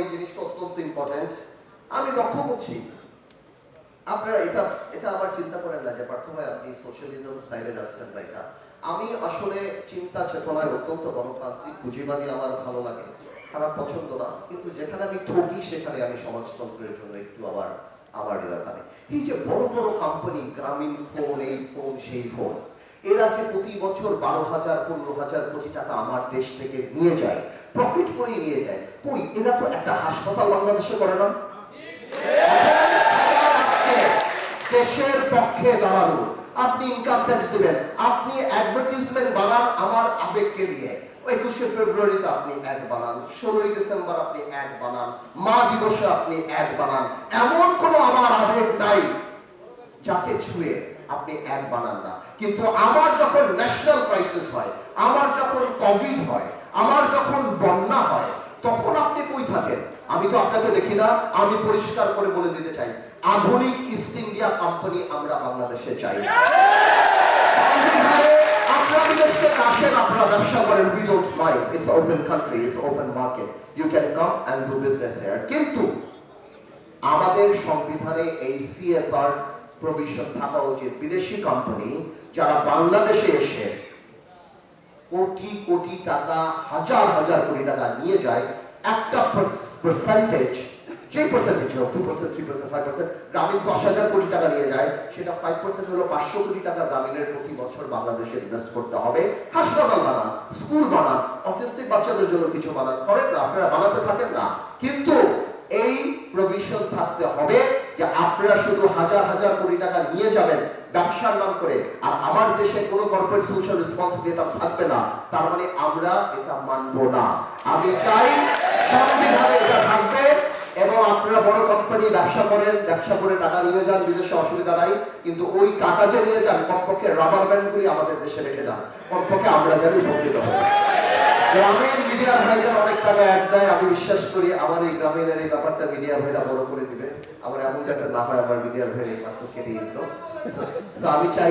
এই জিনিসটা অত্যন্ত ইম্পর্টেন্ট আমি লক্ষ্য করছি, আপনারা এটা এটা আবার চিন্তা করেন না যে পার্থ ভাই আপনি সোশ্যালিজম স্টাইলে যাচ্ছেন বা এটা। আমি আসলে চিন্তা চেতনায় অত্যন্ত গণতান্ত্রিক, পুঁজিবাদী আমার ভালো লাগে, খারাপ পছন্দ না। কিন্তু যেখানে আমি ঠকি, সেখানে আমি সমাজতন্ত্রের জন্য একটু আবার আবার এলাকায়। এই যে বড় বড় কোম্পানি গ্রামীণ ফোন এই ফোন সেই ফোন এরা যে প্রতি বছর বারো হাজার, পনেরো হাজার কোটি টাকা আমার দেশ থেকে নিয়ে যায় প্রফিট করে নিয়ে যায়। কই, এরা তো একটা হাসপাতাল বাংলাদেশে করে না? দেশের পক্ষে দাঁড়ানো আপনি ইনকাম ট্যাক্স দিবেন, আপনি অ্যাডভার্টাইজমেন্ট বানান আমার আবেগকে দিয়ে। একুশে ফেব্রুয়ারিতে আপনি অ্যাড বানান, ষোলোই ডিসেম্বর আপনি অ্যাড বানান, মা দিবসে আপনি অ্যাড বানান। এমন কোনো আমার আবেগ নাই, যাকে ছুঁয়ে আপনি অ্যাড বানান না। কিন্তু আমার যখন ন্যাশনাল ক্রাইসিস হয়, আমার যখন কোভিড হয়, আমার যখন বন্যা হয়, তখন আপনি কই থাকেন? আমি তো আপনাকে দেখি না, আমি পরিষ্কার করে বলে দিতে চাই। আধুনিক ইস্ট ইন্ডিয়া কোম্পানি আমরা বাংলাদেশে চাই। আমাদের সংবিধানে এই সিএসআর প্রভিশন থাকা উচিত। বিদেশি কোম্পানি যারা বাংলাদেশে এসে কোটি কোটি টাকা, হাজার হাজার কোটি টাকা নিয়ে যায়, একটা পার্সেন্টেজ যে পার্সেন্টেজ হোক two percent three percent five percent গ্রামীণ দশ হাজার কোটি টাকা নিয়ে যায়, সেটা ফাইভ পার্সেন্ট হলো পাঁচশো কোটি টাকা গ্রামীণের প্রতি বছর বাংলাদেশে ইনভেস্ট করতে হবে। হাসপাতাল বানান, স্কুল বানান অটিস্টিক বাচ্চাদের জন্য কিছু বানান, করেন না, আপনারা বানাতে থাকেন না। কিন্তু এই প্রভিশন থাকতে হবে যে আপনারা শুধু হাজার হাজার কোটি টাকা নিয়ে যাবেন ব্যবসার নাম করে, আর আমার দেশে কোনো কর্পোরেট সোশ্যাল রেসপন্সিবিলিটি থাকবে না। তার মানে আমরা এটা মানবো না। আমি চাই সংবিধানে এটা থাকবে এবং আপনারা বড় কোম্পানি ব্যবসা করেন, ব্যবসা করে টাকা নিয়ে যান বিদেশে অসুবিধা নাই। কিন্তু ওই টাকা যে নিয়ে যান, কমপক্ষে রাবার ব্যান্ডগুলি আমাদের দেশে রেখে যান। কমপক্ষে আমরা যেন উপকৃত হই। গ্রামীণ মিডিয়ার ভাইদের অনেক টাকা দেয় আমি বিশ্বাস করি আমার এই গ্রামীণের এই ব্যাপারটা মিডিয়া ভাইরা বড় করে দিবে। আমার এমন যাতে না হয় আমার মিডিয়ার ভাইয়ের এই কেটে দিত আমি চাই